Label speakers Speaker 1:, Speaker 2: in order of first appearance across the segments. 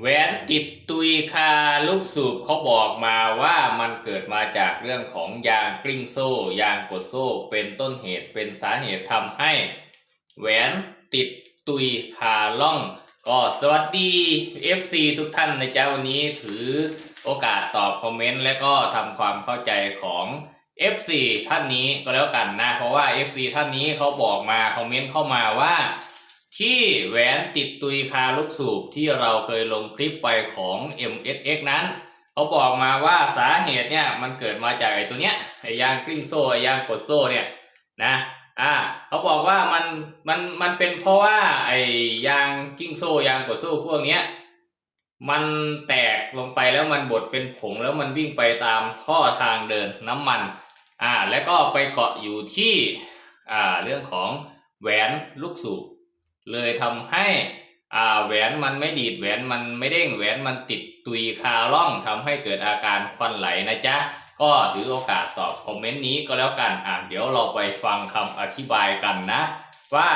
Speaker 1: แหวนติดตุยคาลูกสูบเขาบอกมาว่ามันเกิดมาจากเรื่องของยางกลิ้งโซ่ ยางกดโซ่เป็นต้นเหตุเป็นสาเหตุทำให้ แหวนติดตุยคาล่อง ก็สวัสดี FC ทุกท่านในเจ้าวันนี้ถือโอกาสตอบคอมเมนต์ และก็ทำความเข้าใจของ FC ท่านนี้ก็แล้วกันนะ เพราะว่า FC ท่านนี้เขาบอกมาคอมเมนต์เข้ามาว่า ที่แหวนติดตุยคาลูกสูบที่เราเคยลงคลิปไปของ MSX นั้นเขาบอกมาว่าสาเหตุเนี่ยมันเกิดมาจากไอ้ตัวเนี้ยไอ้ยางกลิ้งโซ่ไอ้ยางกดโซ่เนี่ยนะอ่าเขาบอกว่ามันมันมันเป็นเพราะว่าไอ้ยางกิ้งโซ่ยางกดโซ่พวกเนี้ยมันแตกลงไปแล้วมันบดเป็นผงแล้วมันวิ่งไปตามท่อทางเดินน้ำมันอ่าแล้วก็ไปเกาะอยู่ที่อ่าเรื่องของแหวนลูกสูบ เลยทำให้อ่าแหวนมันไม่ดีดแหวนมันไม่เด้งแหวนมันติดตุยคาล่องทำให้เกิดอาการควันไหลนะจ๊ะก็ถือโอกาสตอบคอมเมนต์นี้ก็แล้วกันอ่าเดี๋ยวเราไปฟังคำอธิบายกันนะ ว่า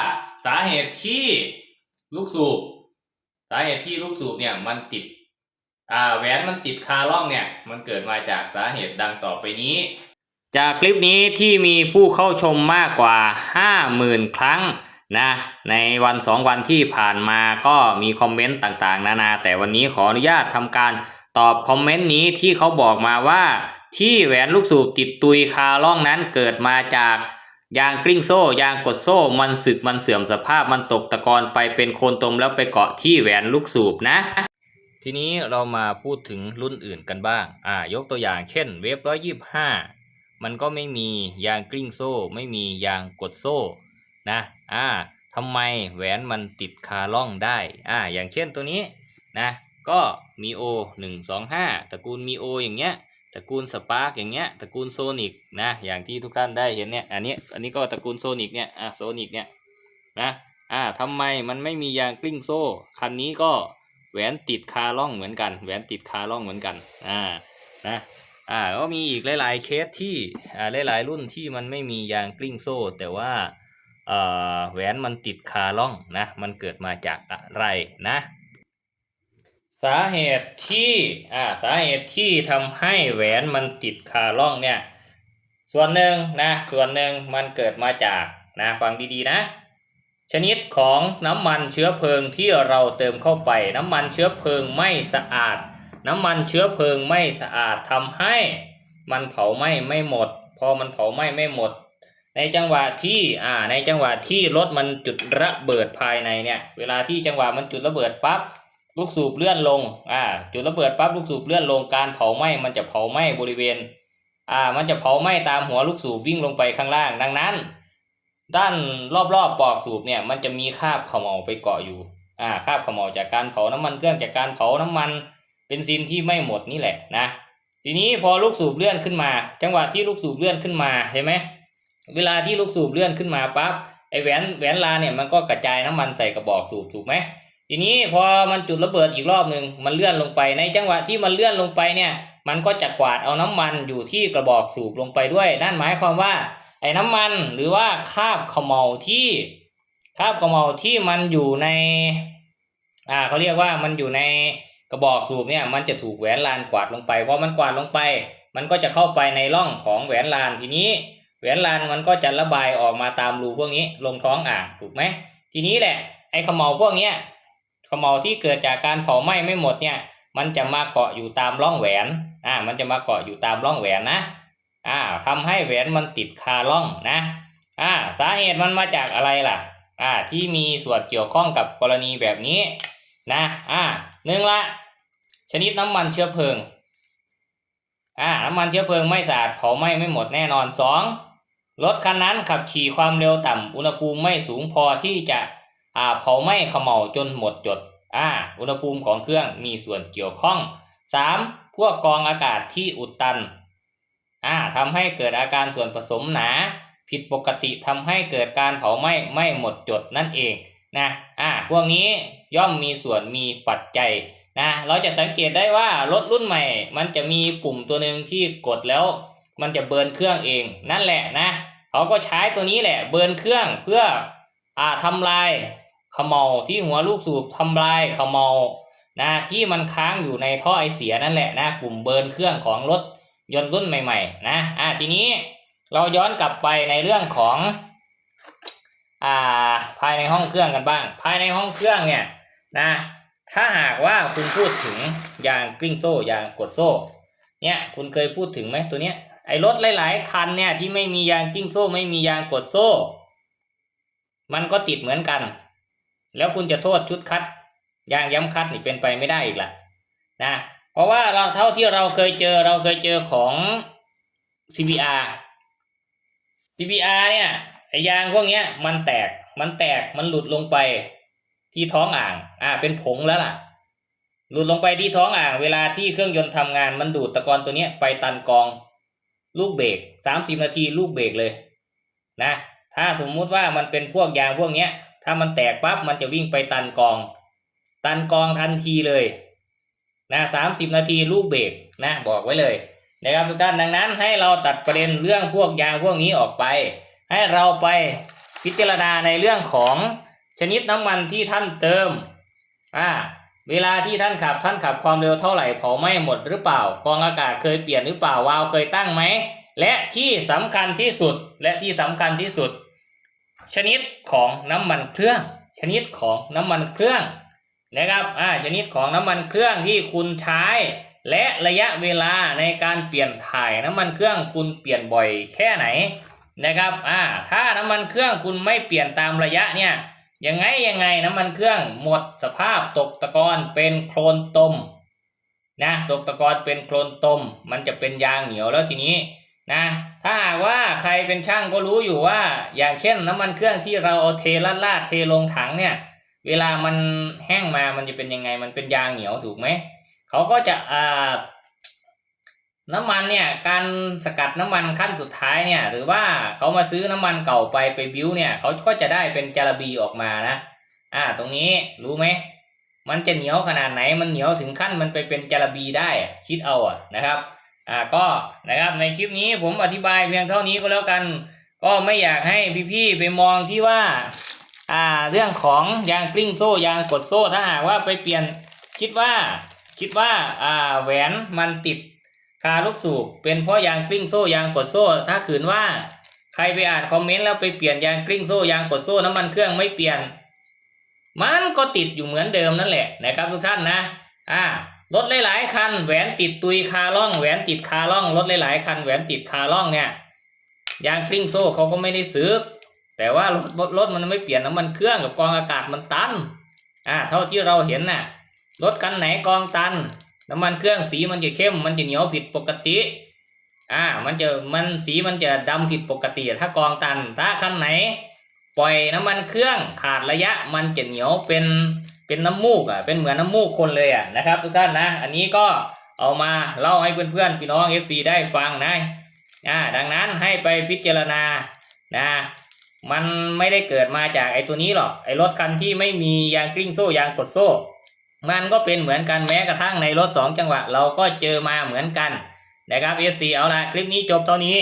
Speaker 1: สาเหตุที่ลูกสูบสาเหตุที่ลูกสูบเนี่ยมันติดอ่าแหวนมันติดคาล่องเนี่ย มันเกิดมาจากสาเหตุดังต่อไปนี้ จากคลิปนี้ที่มีผู้เข้าชมมากกว่า 50,000 ครั้ง นะในวันสองวันที่ผ่านมาก็มีคอมเมนต์ต่างๆ นานา แต่วันนี้ขออนุญาตทำการตอบคอมเมนต์นี้ที่เขาบอกมาว่า ที่แหวนลูกสูบติดตุยคาล่องนั้นเกิดมาจากยางกลิ้งโซ่ ยางกดโซ่ มันสึกมันเสื่อมสภาพมันตกตะกอนไปเป็นโคนตมแล้วไปเกาะที่แหวนลูกสูบนะ ทีนี้เรามาพูดถึงรุ่นอื่นกันบ้าง อ่ายกตัวอย่างเช่นเวฟร้อยยี่ห้ามันก็ไม่มียางกลิ้งโซ่ ไม่มียางกดโซ่ นะอ่าทำไมแหวนมันติดคาล่องได้อ่าอย่างเช่นตัวนี้นะก็มีโอหนึ่งสองห้าตระกูลมีโออย่างเงี้ยตระกูลสปาร์กอย่างเงี้ยตระกูลโซนิกนะอย่างที่ทุกท่านได้เห็นเนี่ยอันนี้อันนี้ก็ตระกูลโซนิกเนี่ยอะโซนิกเนี่ยนะอ่าทำไมมันไม่มียางกลิ้งโซ่ คันนี้ก็แหวนติดคาล่องเหมือนกัน แหวนติดคาล่องเหมือนกันอ่านะอ่าก็มีอีกหลาย ๆ เคสที่อ่าหลาย ๆ รุ่นที่มันไม่มียางกลิ้งโซ่ แต่ว่า แหวนมันติดคาล่องนะ มันเกิดมาจากอะไรนะ สาเหตุที่อ่าสาเหตุที่ทำให้แหวนมันติดคาล่องเนี่ย ส่วนหนึ่งนะส่วนหนึ่งมันเกิดมาจากนะฟังดีๆนะ ชนิดของน้ำมันเชื้อเพลิงที่เราเติมเข้าไป น้ำมันเชื้อเพลิงไม่สะอาด น้ำมันเชื้อเพลิงไม่สะอาดทำให้ มันเผาไหม้ไม่หมด พอมันเผาไหม้ไม่หมด ในจังหวะที่อ่าในจังหวะที่รถมันจุดระเบิดภายในเนี่ยเวลาที่จังหวะมันจุดระเบิดปั๊บลูกสูบเลื่อนลงอ่าจุดระเบิดปั๊บลูกสูบเลื่อนลงการเผาไหม้มันจะเผาไหม้บริเวณอ่ามันจะเผาไหม้ตามหัวลูกสูบวิ่งลงไปข้างล่าง ดังนั้น ด้านรอบๆปลอกสูบเนี่ยมันจะมีคราบเขม่าไปเกาะอยู่อ่าคราบเขม่าจากการเผาน้ำมันเครื่องจากการเผาน้ำมันเบนซินที่ไม่หมดนี่แหละนะ ทีนี้พอลูกสูบเลื่อนขึ้นมา จังหวะที่ลูกสูบเลื่อนขึ้นมาเห็นไหม เวลาที่ลูกสูบเลื่อนขึ้นมาปั๊บไอแหวนแหวนลาเนี่ยมันก็กระจายน้ำมันใส่กระบอกสูบถูกไหมทีนี้พอมันจุดระเบิดอีกรอบหนึ่งมันเลื่อนลงไปในจังหวะที่มันเลื่อนลงไปเนี่ย มันก็จะกวาดเอาน้ำมันอยู่ที่กระบอกสูบลงไปด้วยนั่นหมายความว่า ไอ้น้ำมันหรือว่าคราบเขมเหลาที่คราบเขมเหลาที่มันอยู่ในอ่าเขาเรียกว่ามันอยู่ในกระบอกสูบเนี่ยมันจะถูกแหวนลานกวาดลงไปพอมันกวาดลงไป มันก็จะเข้าไปในร่องของแหวนลานทีนี้ แหวนลานมันก็จะระบายออกมาตามรูพวกนี้ลงท้องอ่างถูกไหมทีนี้แหละไอ้ขมเหลาพวกเนี้ยขมเหลาที่เกิดจากการเผาไหม้ไม่หมดเนี่ยมันจะมาเกาะอยู่ตามร่องแหวนอ่ามันจะมาเกาะอยู่ตามร่องแหวนนะอ่าทำให้แหวนมันติดคาล่องนะอ่าสาเหตุมันมาจากอะไรล่ะอ่าที่มีส่วนเกี่ยวข้องกับกรณีแบบนี้นะอ่าหนึ่งละชนิดน้ำมันเชื้อเพลิงอ่าน้ำมันเชื้อเพลิงไม่สะอาดเผาไหม้ไม่หมดแน่นอนสอง รถคันนั้นขับขี่ความเร็วต่ำอุณหภูมิไม่สูงพอที่จะอ่าเผาไหม้ขม่าจนหมดจดอ่าอุณหภูมิของเครื่องมีส่วนเกี่ยวข้องสามพวกกองอากาศที่อุดตันอ่าทำให้เกิดอาการส่วนผสมหนา ผิดปกติทำให้เกิดการเผาไหม้ไม่หมดจดนั่นเองนะอ่าพวกนี้ย่อมมีส่วนมีปัจจัยนะเราจะสังเกตได้ว่ารถรุ่นใหม่ มันจะมีปุ่มตัวหนึ่งที่กดแล้ว มันจะเบิร์นเครื่องเองนั่นแหละนะเขาก็ใช้ตัวนี้แหละเบิร์นเครื่องเพื่ออ่าทำลายเขมเหลาที่หัวลูกสูบทำลายเขมเหลานะที่มันค้างอยู่ในท่อไอเสียนั่นแหละนะปุ่มเบิร์นเครื่องของรถยนต์รุ่นใหม่ ๆ นะอ่าทีนี้เราย้อนกลับไปในเรื่องของอ่าภายในห้องเครื่องกันบ้าง ภายในห้องเครื่องเนี่ยนะถ้าหากว่าคุณพูดถึงยางกลิ้งโซ่ยางกดโซ่เนี่ยคุณเคยพูดถึงไหมตัวเนี้ย ไอ้รถหลาย ๆ คันเนี่ยที่ไม่มียางกิ้งโซ่ไม่มียางกดโซ่ มันก็ติดเหมือนกัน แล้วคุณจะโทษชุดคัดยางย้ำคัดนี่เป็นไปไม่ได้อีกละนะเพราะว่าเราเท่าที่เราเคยเจอเราเคยเจอของ CBR CBR เนี่ยไอ้ยางพวกเนี้ยมันแตกมันแตกมันหลุดลงไปที่ท้องอ่างอ่าเป็นผงแล้วล่ะ หลุดลงไปที่ท้องอ่าง เวลาที่เครื่องยนต์ทำงานมันดูดตะกอนตัวเนี้ยไปตันกอง ลูกเบรกสามสิบนาทีลูกเบรกเลยนะถ้าสมมุติว่ามันเป็นพวกยางพวกเนี้ย ถ้ามันแตกปั๊บมันจะวิ่งไปตันกอง ตันกองทันทีเลยนะสามสิบนาทีลูกเบรกนะบอกไว้เลยนะครับทุกท่านดังนั้นให้เราตัดประเด็นเรื่องพวกยางพวกนี้ออกไป ให้เราไปพิจารณาในเรื่องของชนิดน้ำมันที่ท่านเติมอ่า เวลาที่ท่านขับท่านขับความเร็วเท่าไหร่เผาไหม้หมดหรือเปล่ากองอากาศเคยเปลี่ยนหรือเปล่าวาล์วเคยตั้งไหมและที่สำคัญที่สุดและที่สำคัญที่สุด ชนิดของน้ำมันเครื่อง ชนิดของน้ำมันเครื่องนะครับอ่าชนิดของน้ำมันเครื่องที่คุณใช้ และระยะเวลาในการเปลี่ยนถ่ายน้ำมันเครื่องคุณเปลี่ยนบ่อยแค่ไหนนะครับอ่าถ้าน้ำมันเครื่องคุณไม่เปลี่ยนตามระยะเนี่ย ยังไงยังไงน้ำมันเครื่องหมดสภาพตกตะกอนเป็นโคลนตมนะตกตะกอนเป็นโคลนตม มันจะเป็นยางเหนียวแล้วทีนี้นะถ้าหากว่าใครเป็นช่างก็รู้อยู่ว่า อย่างเช่นน้ำมันเครื่องที่เราเอาเทลาดลาดเทลงถังเนี่ย เวลามันแห้งมามันจะเป็นยังไงมันเป็นยางเหนียวถูกไหมเขาก็จะอ่า น้ำมันเนี่ยการสกัดน้ำมันขั้นสุดท้ายเนี่ยหรือว่าเขามาซื้อน้ำมันเก่าไปไปบิ้วเนี่ยเขาก็จะได้เป็นจาระบีออกมานะอ่าตรงนี้รู้ไหมมันจะเหนียวขนาดไหนมันเหนียวถึงขั้นมันไปเป็นจาระบีได้คิดเอาอะนะครับอ่าก็นะครับในคลิปนี้ผมอธิบายเพียงเท่านี้ก็แล้วกัน ก็ไม่อยากให้พี่ๆไปมองที่ว่าอ่าเรื่องของยางกลิ้งโซ่ยางกดโซ่ถ้าหากว่าไปเปลี่ยนคิดว่าคิดว่าอ่าแหวนมันติด คาลูกสูบเป็นเพราะยางกลิ้งโซ่ยางกดโซ่ ถ้าขืนว่า ใครไปอ่านคอมเมนต์แล้วไปเปลี่ยนยางกลิ้งโซ่ยางกดโซ่น้ำมันเครื่องไม่เปลี่ยน มันก็ติดอยู่เหมือนเดิมนั่นแหละนะครับทุกท่านนะ อ่ารถหลายๆคันแหวนติดตุยคาล่องแหวนติดคาล่องรถหลายๆคันแหวนติดคาล่องเนี่ยยางกลิ้งโซ่เขาก็ไม่ได้ซื้อแต่ว่ารถรถรถมันไม่เปลี่ยนน้ำมันเครื่องกับกองอากาศมันตันอ่าเท่าที่เราเห็นน่ะรถคันไหนกองตัน น้ำมันเครื่องสีมันจะเข้มมันจะเหนียวผิดปกติ อ่า มันจะมันสีมันจะดำผิดปกติ ถ้ากองตัน ถ้าคันไหน ปล่อยน้ำมันเครื่องขาดระยะ มันจะเหนียวเป็นเป็นน้ำมูกอะเป็นเหมือนน้ำมูกคนเลยอะนะครับ ทุกท่านนะ อันนี้ก็เอามาเล่าให้เพื่อนๆพี่น้อง FC ได้ฟังนะอ่าดังนั้นให้ไปพิจารณานะมันไม่ได้เกิดมาจากไอ้ตัวนี้หรอกไอ้รถคันที่ไม่มียางกลิ้งโซ่ยางกดโซ่ มันก็เป็นเหมือนกันแม้กระทั่งในรถสองจังหวะ เราก็เจอมาเหมือนกันนะครับ FC เอาละคลิปนี้จบเท่านี้